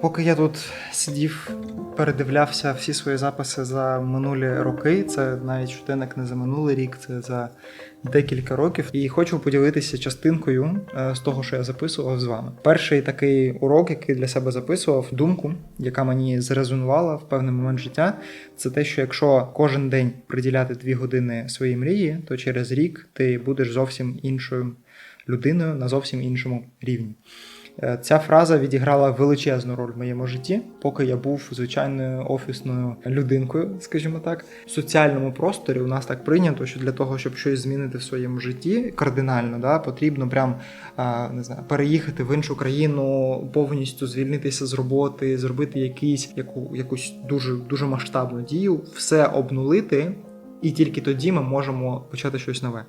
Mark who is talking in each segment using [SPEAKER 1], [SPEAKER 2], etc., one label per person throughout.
[SPEAKER 1] Поки я тут сидів, передивлявся всі свої записи за минулі роки. Це навіть щоденник не за минулий рік, це за декілька років. І хочу поділитися частинкою е, з того, що я записував з вами. Перший такий урок, який для себе записував, думку, яка мені зрезонувала в певний момент життя, це те, що якщо кожен день приділяти дві години своїй мрії, то через рік ти будеш зовсім іншою людиною на зовсім іншому рівні. Е, Ця фраза відіграла величезну роль в моєму житті, поки я був звичайною офісною людинкою, скажімо так. В соціальному просторі у нас так прийнято, що для того, щоб щось змінити в своєму житті кардинально, да, потрібно прям не знаю, переїхати в іншу країну, повністю звільнитися з роботи, зробити якийсь яку, якусь дуже дуже масштабну дію, все обнулити. І тільки тоді ми можемо почати щось нове.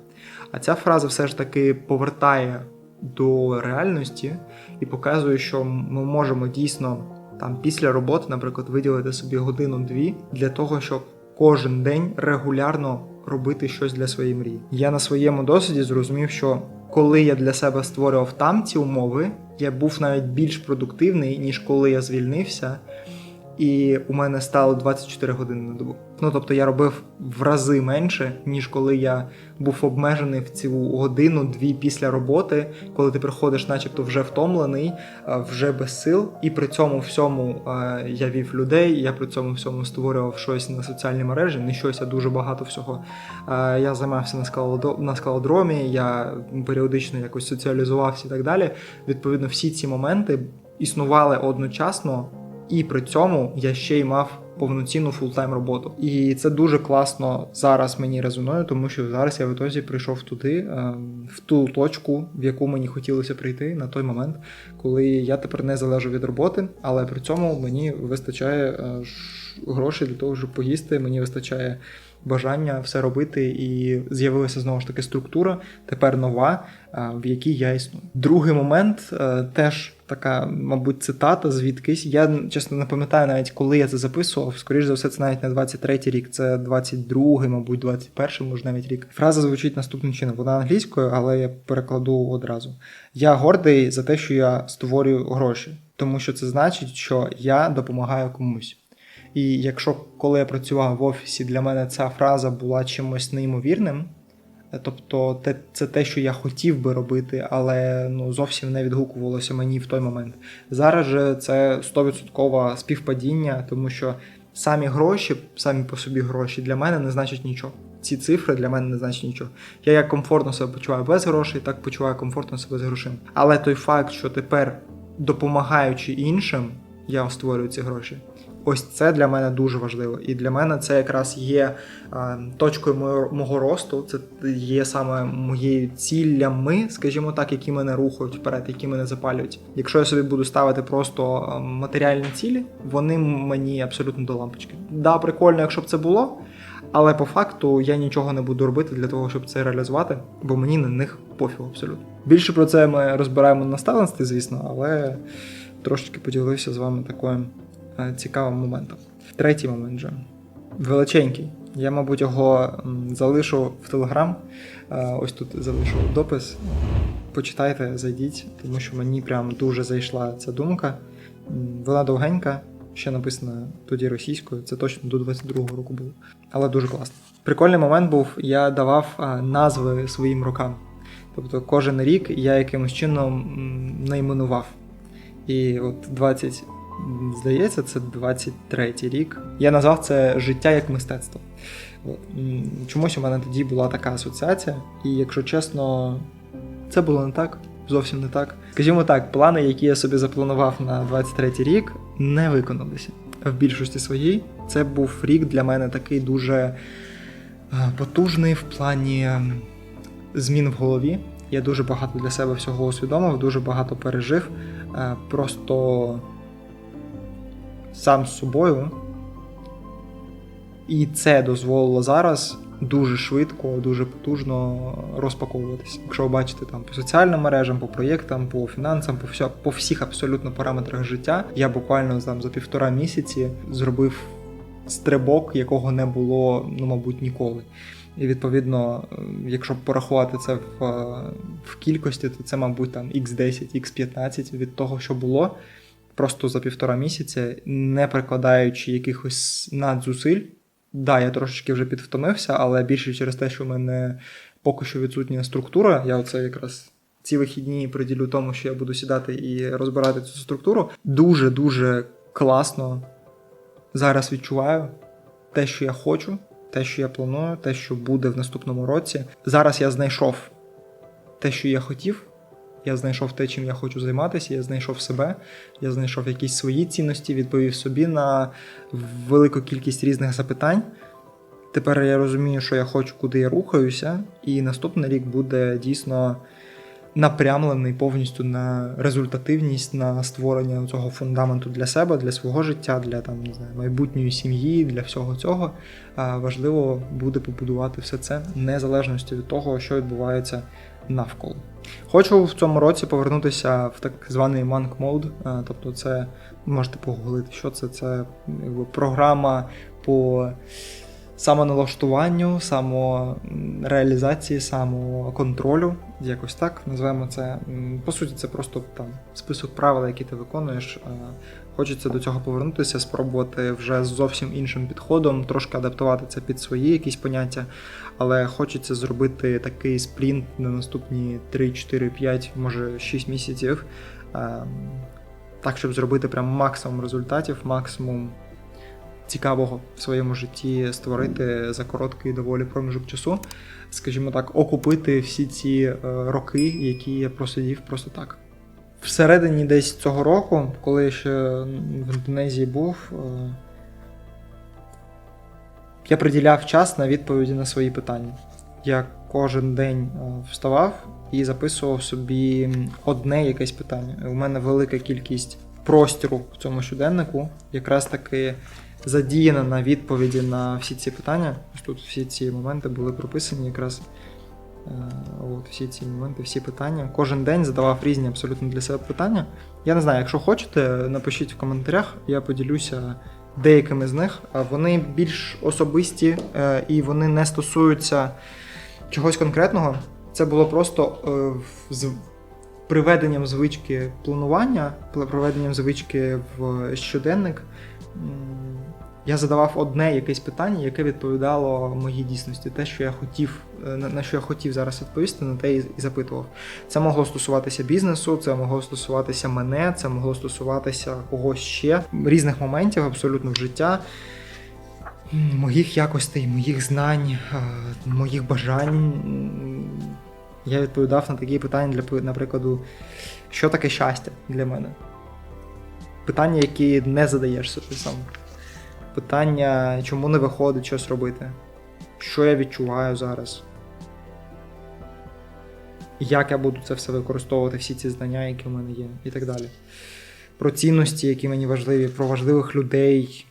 [SPEAKER 1] А ця фраза все ж таки повертає до реальності і показує, що ми можемо дійсно там після роботи, наприклад, виділити собі годину-дві для того, щоб кожен день регулярно робити щось для своєї мрії. Я на своєму досвіді зрозумів, що коли я для себе створював там ці умови, я був навіть більш продуктивний, ніж коли я звільнився. І у мене стало 24 години на добу. Ну тобто я робив в рази менше, ніж коли я був обмежений в цю годину-дві після роботи, коли ти приходиш, начебто, вже втомлений, вже без сил. І при цьому всьому я вів людей. Я при цьому всьому створював щось на соціальній мережі, не щось, а дуже багато всього. Я займався на скалодромі, я періодично якось соціалізувався і так далі. Відповідно, всі ці моменти існували одночасно. І при цьому я ще й мав повноцінну фултайм роботу. І це дуже класно зараз мені резонує, тому що зараз я в ітозі прийшов туди, е, в ту точку, в яку мені хотілося прийти на той момент, коли я тепер не залежу від роботи, але при цьому мені вистачає е, грошей для того, щоб поїсти. Мені вистачає бажання все робити, і з'явилася знову ж таки структура, тепер нова, е, в якій я існую. Другий момент е, теж така, мабуть, цитата звідкись. Я чесно не пам'ятаю навіть, коли я це записував. Скоріше за все, це навіть не 23-й рік, це 22-й, мабуть, 21-й, може навіть рік. Фраза звучить наступним чином. Вона англійською, але я перекладу одразу. Я гордий за те, що я створюю гроші, тому що це значить, що я допомагаю комусь. І якщо коли я працював в офісі, для мене ця фраза була чимось неймовірним. е, Тобто, це те, що я хотів би робити, але ну зовсім не відгукувалося мені в той момент. Зараз же це 100% співпадіння, тому що самі гроші, самі по собі гроші для мене не значать нічого. Ці цифри для мене не значать нічого. Я як комфортно себе почуваю без грошей, так почуваю комфортно себе з грошима. Але той факт, що тепер допомагаючи іншим, я створюю ці гроші. Ось це для мене дуже важливо. І для мене це якраз є е, точкою мого, росту. Це є саме моєю ціллями, скажімо так, які мене рухають вперед, які мене запалюють. Якщо я собі буду ставити просто е, матеріальні цілі, вони мені абсолютно до лампочки. Да, прикольно, якщо б це було. Але по факту я нічого не буду робити для того, щоб це реалізувати, бо мені на них пофіг абсолютно. Більше про це ми розбираємо на наставництві, звісно, але трошечки поділився з вами таким е, цікавим моментом. Третій момент же величенький. Я, мабуть, його залишу в Телеграм. Е, Ось тут залишу допис. Почитайте, зайдіть, тому що мені прям дуже зайшла ця думка. Вона довгенька, ще написана тоді російською, це точно до 22-го року було. Але дуже класно. Прикольний момент був, я давав назви своїм рокам. Тобто кожен рік я якимось чином найменував. І от 20, м, здається, це 23-й рік. Я назвав це життя як мистецтво. Чомусь у мене тоді була така асоціація, і якщо чесно, це було не так, зовсім не так. Скажімо так, плани, які я собі запланував на 23-й рік, не виконалися. В більшості своїй це був рік для мене такий дуже е, потужний в плані ем, змін в голові. Я дуже багато для себе всього усвідомив, дуже багато пережив. Е, Просто сам з собою. І це дозволило зараз дуже швидко, дуже потужно розпаковуватися. Якщо ви бачите там по соціальним мережам, по проєктам, по фінансам, по вся, по всіх абсолютно параметрах життя, я буквально там за півтора місяці зробив стрибок, якого не було, ну мабуть, ніколи. І відповідно, якщо порахувати це в, е, в кількості, то це, мабуть, там x10, x15 від того, що було. Просто за півтора місяця, не прикладаючи якихось надзусиль. Да, я трошечки вже підвтомився, але більше через те, що в мене поки що відсутня структура. Я оце якраз ці вихідні приділю тому, що я буду сідати і розбирати цю структуру. Дуже дуже класно зараз відчуваю те, що я хочу, те, що я планую, те, що буде в наступному році. Зараз я знайшов те, що я хотів. Я знайшов те, чим я хочу займатися, я знайшов себе, я знайшов якісь свої цінності, відповів собі на велику кількість різних запитань. Тепер я розумію, що я хочу, куди я рухаюся, і наступний рік буде дійсно напрямлений повністю на результативність, на створення цього фундаменту для себе, для свого життя, для там не знаю, майбутньої сім'ї, для всього цього. Важливо буде побудувати все це незалежності від того, що відбувається навколо. Хочу в цьому році повернутися в так званий Monk Mode, тобто це можете погуглити, що це. Це якби, програма по самоналаштуванню, самореалізації, самоконтролю. Якось так називаємо це. По суті, це просто там список правил, які ти виконуєш. Хочеться до цього повернутися, спробувати вже з зовсім іншим підходом, трошки адаптувати це під свої якісь поняття, але хочеться зробити такий спринт на наступні 3, 4, 5, може 6 місяців. ем, Так, щоб зробити прям максимум результатів, максимум цікавого в своєму житті створити за короткий доволі проміжок часу, скажімо так, окупити всі ці е, роки, які я просидів просто так. Всередині десь цього року, коли я ще в Індонезії був, е, я приділяв час на відповіді на свої питання. Я кожен день е, вставав і записував собі одне якесь питання. У мене велика кількість простіру в цьому щоденнику, якраз таки задіяна на відповіді на всі ці питання. Тут всі ці моменти були прописані якраз. Е, От, всі ці моменти, всі питання. Кожен день задавав різні абсолютно для себе питання. Я не знаю, якщо хочете, напишіть в коментарях, я поділюся деякими з них. Вони більш особисті е, і вони не стосуються чогось конкретного. Це було просто е, з приведенням звички планування, приведенням звички в щоденник. Я задавав одне якесь питання, яке відповідало моїй дійсності, те, що я хотів, е, на що я хотів зараз відповісти, на те і запитував. Це могло стосуватися бізнесу, це могло стосуватися мене, це могло стосуватися когось ще різних моментів абсолютно в життя. Моїх якостей, моїх знань, е, моїх бажань. Я відповідав на такі питання, для, наприклад, що таке щастя для мене? Питання, які не задаєш собі сам. Питання, чому не виходить щось робити? Що я відчуваю зараз? Як я буду це все використовувати, всі ці знання, які в мене є, і так далі. Про цінності, які мені важливі, про важливих людей.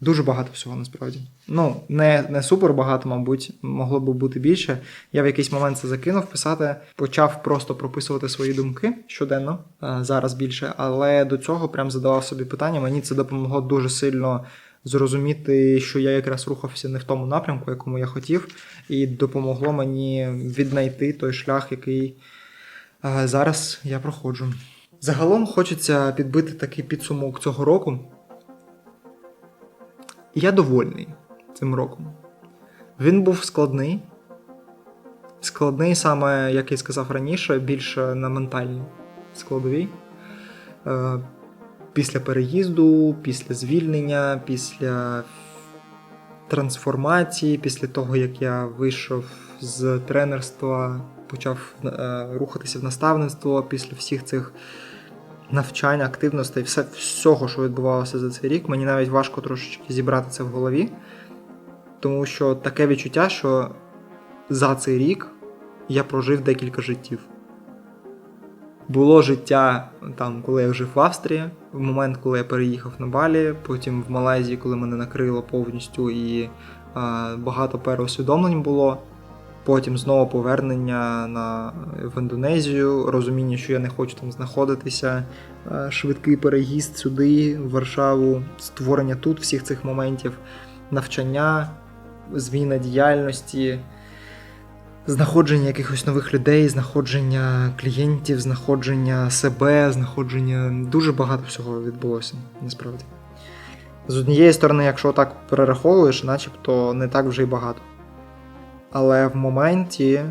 [SPEAKER 1] Дуже багато всього насправді. Ну, не, не супер багато, мабуть, могло би бути більше. Я в якийсь момент це закинув писати, почав просто прописувати свої думки щоденно, зараз більше, але до цього прям задавав собі питання. Мені це допомогло дуже сильно зрозуміти, що я якраз рухався не в тому напрямку, якому я хотів, і допомогло мені віднайти той шлях, який зараз я проходжу. Загалом хочеться підбити такий підсумок цього року. Я довольний цим роком. Він був складний. Складний саме, як я сказав раніше, більше на ментальній складовій. Е, Після переїзду, після звільнення, після трансформації, після того, як я вийшов з тренерства, почав е, рухатися в наставництво, після всіх цих навчань, активностей, все, всього, що відбувалося за цей рік, мені навіть важко трошечки зібрати це в голові. Тому що таке відчуття, що за цей рік я прожив декілька життів. Було життя там, коли я жив в Австрії, в момент, коли я переїхав на Балі, потім в Малайзії, коли мене накрило повністю і а, багато переусвідомлень було. Потім знову повернення на, в Індонезію, розуміння, що я не хочу там знаходитися, е, швидкий переїзд сюди, в Варшаву, створення тут всіх цих моментів, навчання, зміна діяльності, знаходження якихось нових людей, знаходження клієнтів, знаходження себе, знаходження дуже багато всього відбулося насправді. З однієї сторони, якщо так перераховуєш, начебто не так вже й багато. Але в моменті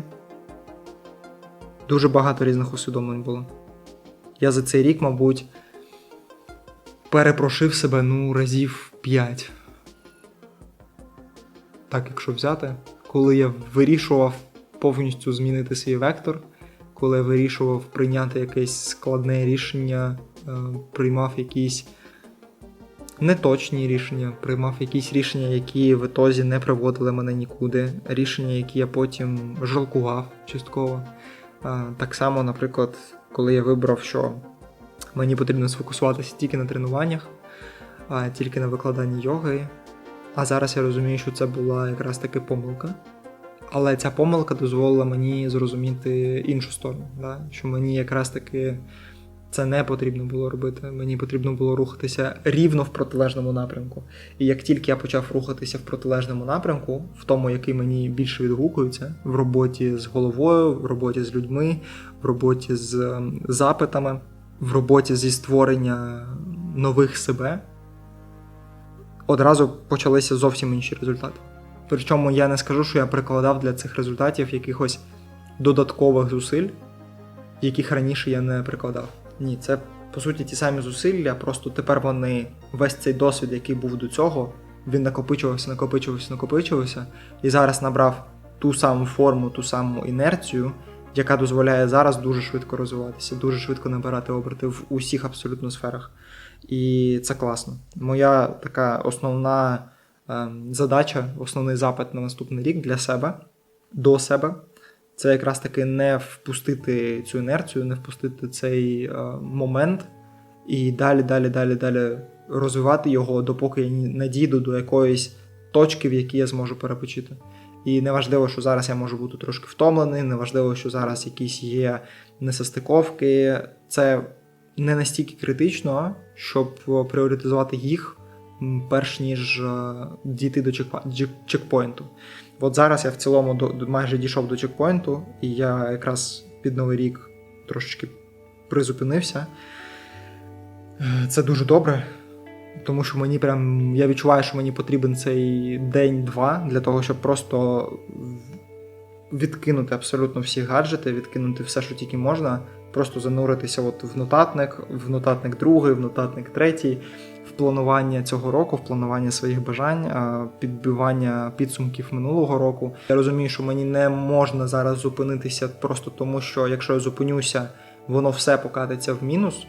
[SPEAKER 1] дуже багато різних усвідомлень було. Я за цей рік, мабуть, перепрошив себе ну разів 5. Так, якщо взяти, коли я вирішував повністю змінити свій вектор, коли я вирішував прийняти якесь складне рішення, е, приймав якісь неточні рішення, приймав якісь рішення, які в ітозі не приводили мене нікуди, рішення, які я потім жалкував частково. Так само, наприклад, коли я вибрав, що мені потрібно сфокусуватися тільки на тренуваннях, тільки на викладанні йоги. А зараз я розумію, що це була якраз таки помилка. Але ця помилка дозволила мені зрозуміти іншу сторону, да? що мені якраз таки це не потрібно було робити. Мені потрібно було рухатися рівно в протилежному напрямку. І як тільки я почав рухатися в протилежному напрямку, в тому, який мені більше відгукується, в роботі з головою, в роботі з людьми, в роботі з ем, запитами, в роботі зі створення нових себе, одразу почалися зовсім інші результати. Причому я не скажу, що я прикладав для цих результатів якихось додаткових зусиль, яких раніше я не прикладав. Ні, це по суті ті самі зусилля, просто тепер вони весь цей досвід, який був до цього, він накопичувався, накопичувався, накопичувався, і зараз набрав ту саму форму, ту саму інерцію, яка дозволяє зараз дуже швидко розвиватися, дуже швидко набирати оберти в усіх абсолютно сферах. І це класно. Моя така основна ем, задача, основний запит на наступний рік для себе, до себе. Це якраз таки не впустити цю інерцію, не впустити цей е, момент і далі, далі, далі, далі розвивати його, допоки я не дійду до якоїсь точки, в якій я зможу перепочити. І неважливо, що зараз я можу бути трошки втомлений, неважливо, що зараз якісь є несостиковки. Це не настільки критично, щоб пріоритизувати їх перш ніж е, дійти до чекпоінту. От зараз я в цілому до, майже дійшов до чекпоінту, і я якраз під новий рік трошечки призупинився. Е, Це дуже добре, тому що мені прям я відчуваю, що мені потрібен цей день-два для того, щоб просто відкинути абсолютно всі гаджети, відкинути все, що тільки можна, просто зануритися от в нотатник, в нотатник другий, в нотатник третій, планування цього року, в планування своїх бажань, підбивання підсумків минулого року. Я розумію, що мені не можна зараз зупинитися просто тому, що якщо я зупинюся, воно все покатиться в мінус.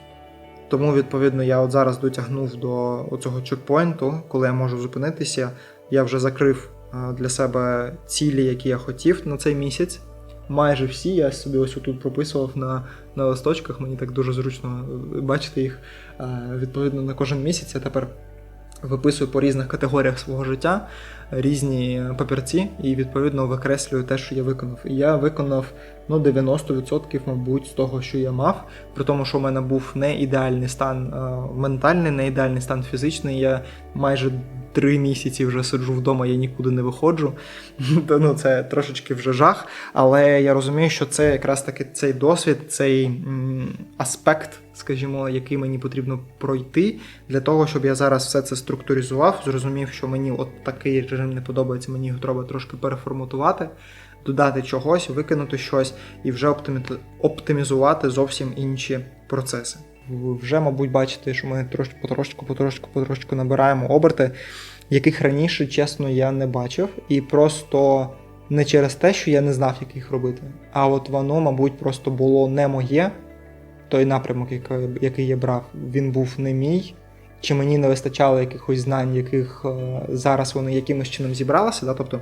[SPEAKER 1] Тому, відповідно, я от зараз дотягнув до цього чекпоінту, коли я можу зупинитися. Я вже закрив для себе цілі, які я хотів на цей місяць. Майже всі я собі ось тут прописував на, на листочках. Мені так дуже зручно е, бачити їх. Е, Відповідно, на кожен місяць я тепер виписую по різних категоріях свого життя різні папірці і відповідно викреслюю те, що я виконав. І я виконав ну 90% мабуть з того, що я мав, при тому, що в мене був не ідеальний стан е, ментальний, не ідеальний стан фізичний. Я майже три місяці вже сиджу вдома, я нікуди не виходжу. Ну, це трошечки вже жах. Але я розумію, що це якраз таки цей досвід, цей аспект, скажімо, який мені потрібно пройти для того, щоб я зараз все це структуризував, зрозумів, що мені от такий режим не подобається, мені його треба трошки переформатувати, додати чогось, викинути щось і вже оптимі- оптимізувати зовсім інші процеси. Вже, мабуть, бачите, що ми трошки потрошку, потрошку, потрошку набираємо оберти, яких раніше, чесно, я не бачив, і просто не через те, що я не знав, як їх робити, а от воно, мабуть, просто було не моє. Той напрямок, який, який я брав, він був не мій. Чи мені не вистачало якихось знань, яких е, зараз вони якимось чином зібралися, да? тобто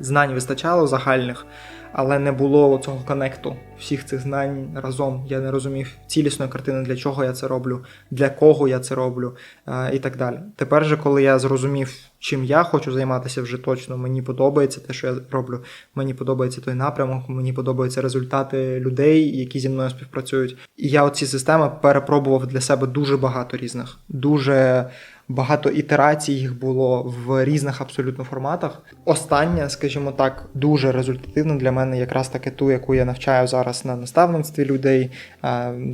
[SPEAKER 1] знань вистачало загальних, але не було цього коннекту всіх цих знань разом. Я не розумів цілісної картини, для чого я це роблю, для кого я це роблю е, і так далі. Тепер же, коли я зрозумів, чим я хочу займатися вже точно, мені подобається те, що я роблю. Мені подобається той напрямок, мені подобаються результати людей, які зі мною співпрацюють. І я оці системи перепробував для себе дуже багато різних, дуже багато ітерацій їх було в різних абсолютно форматах. Остання, скажімо так, дуже результативна для мене. якраз таки ту, яку я навчаю зараз на наставництві людей.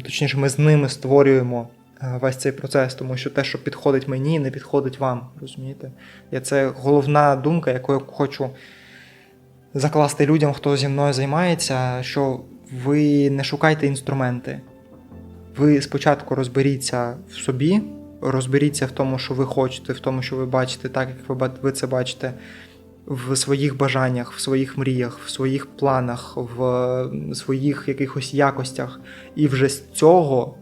[SPEAKER 1] Точніше, ми з ними створюємо е, весь цей процес, тому що те, що підходить мені, не підходить вам. Розумієте? Я це головна думка, яку я хочу закласти людям, хто зі мною займається, що ви не шукайте інструменти. Ви спочатку розберіться в собі, розберіться в тому, що ви хочете, в тому, що ви бачите, так як ви це бачите, в своїх бажаннях, в своїх мріях, в своїх планах, в своїх якихось якостях. І вже з цього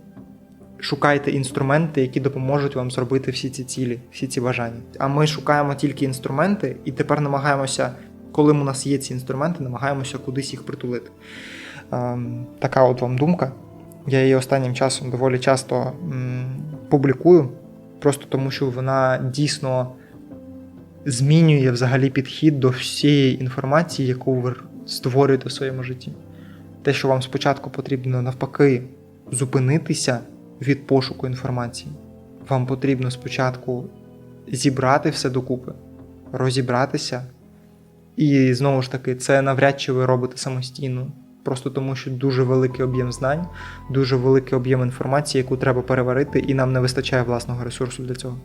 [SPEAKER 1] шукайте інструменти, які допоможуть вам зробити всі ці цілі, всі ці бажання. А ми шукаємо тільки інструменти, і тепер намагаємося, коли у нас є ці інструменти, намагаємося кудись їх притулити. Ем, така от вам думка. Я її останнім часом доволі часто публікую, просто тому що вона дійсно змінює взагалі підхід до всієї інформації, яку ви створюєте в своєму житті. Те, що вам спочатку потрібно навпаки зупинитися від пошуку інформації. Вам потрібно спочатку зібрати все докупи, розібратися. І знову ж таки, це навряд чи ви робите самостійно. Просто тому, що дуже великий об'єм знань, дуже великий об'єм інформації, яку треба переварити, і нам не вистачає власного ресурсу для цього.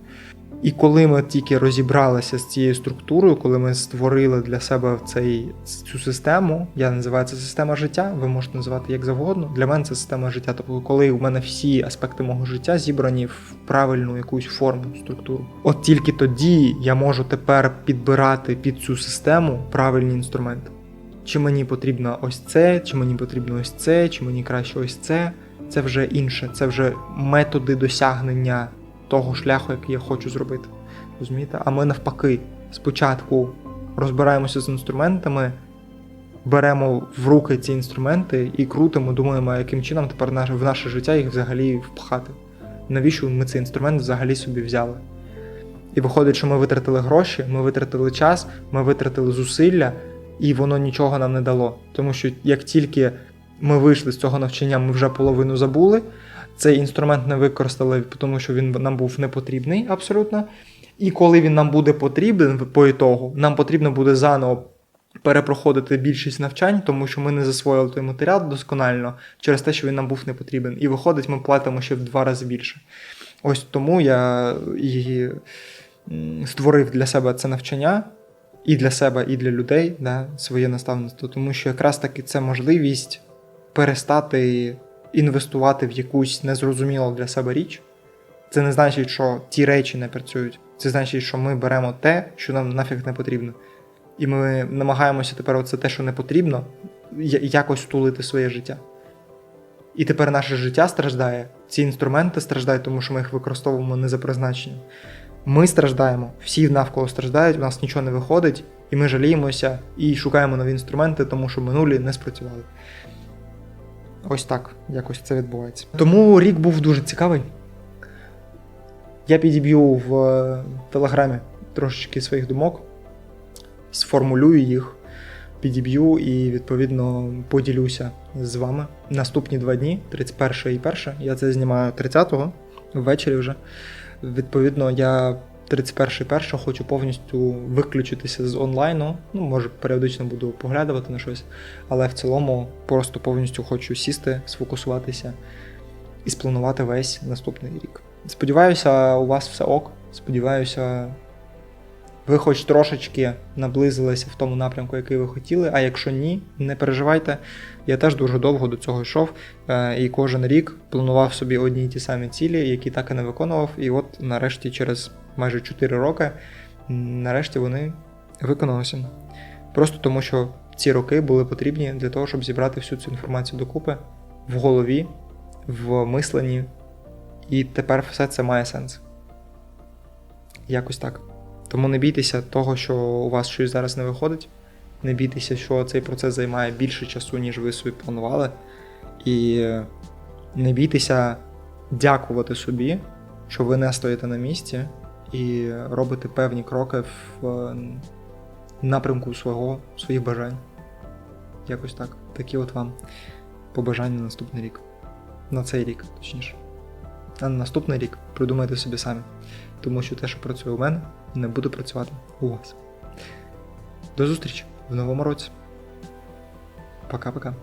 [SPEAKER 1] І коли ми тільки розібралися з цією структурою, коли ми створили для себе цей, цю систему, я називаю це система життя, ви можете називати як завгодно. Для мене це система життя. Тобто, коли у мене всі аспекти мого життя зібрані в правильну якусь форму, структуру. От тільки тоді я можу тепер підбирати під цю систему правильні інструменти. Чи мені потрібно ось це, чи мені потрібно ось це, чи мені краще ось це. Це вже інше, це вже методи досягнення того шляху, який я хочу зробити. Розумієте? А ми навпаки, спочатку розбираємося з інструментами, беремо в руки ці інструменти і крутимо, думаємо, яким чином тепер в наше життя їх взагалі впхати. Навіщо ми цей інструмент взагалі собі взяли? І виходить, що ми витратили гроші, ми витратили час, ми витратили зусилля, і воно нічого нам не дало. Тому що як тільки ми вийшли з цього навчання, ми вже половину забули. Цей інструмент не використали, тому що він нам був не потрібний абсолютно. І коли він нам буде потрібен по ітогу, нам потрібно буде заново перепроходити більшість навчань, тому що ми не засвоїли той матеріал досконально через те, що він нам був не потрібен. І виходить, ми платимо ще в два рази більше. Ось тому я і створив для себе це навчання. І для себе, і для людей, да, своє наставництво, тому що якраз таки це можливість перестати інвестувати в якусь незрозумілу для себе річ. Це не значить, що ті речі не працюють. Це значить, що ми беремо те, що нам нафіг не потрібно. І ми намагаємося тепер оце те, що не потрібно, якось втулити своє життя. І тепер наше життя страждає, ці інструменти страждають, тому що ми їх використовуємо не за призначенням. Ми страждаємо, всі навколо страждають, у нас нічого не виходить, і ми жаліємося і шукаємо нові інструменти, тому що минулі не спрацювали. Ось так, якось це відбувається. Тому рік був дуже цікавий. Я підіб'ю в е, телеграмі трошечки своїх думок, сформулюю їх, підіб'ю і відповідно поділюся з вами. Наступні два дні, 31 і 1. Я це знімаю 30-го ввечері вже. Відповідно, я 31 першого хочу повністю виключитися з онлайну. Ну, може, періодично буду поглядувати на щось, але в цілому просто повністю хочу сісти, сфокусуватися і спланувати весь наступний рік. Сподіваюся, у вас все ок. Сподіваюся, ви хоч трошечки наблизилися в тому напрямку, який ви хотіли. А якщо ні, не переживайте. Я теж дуже довго до цього йшов, е, і кожен рік планував собі одні й ті самі цілі, які так і не виконував. І от нарешті, через майже 4 роки, нарешті вони виконалися. Просто тому, що ці роки були потрібні для того, щоб зібрати всю цю інформацію докупи в голові, в мисленні, і тепер все це має сенс. Якось так. Тому не бійтеся того, що у вас щось зараз не виходить. Не бійтеся, що цей процес займає більше часу, ніж ви собі планували. І не бійтеся дякувати собі, що ви не стоїте на місці і робите певні кроки в е, напрямку свого, своїх бажань. Якось так. Такі от вам побажання на наступний рік. На цей рік, точніше. А на наступний рік придумайте собі самі. Тому що те, що працює у мене, не буде працювати у вас. До зустрічі в новому році. Пока-пока.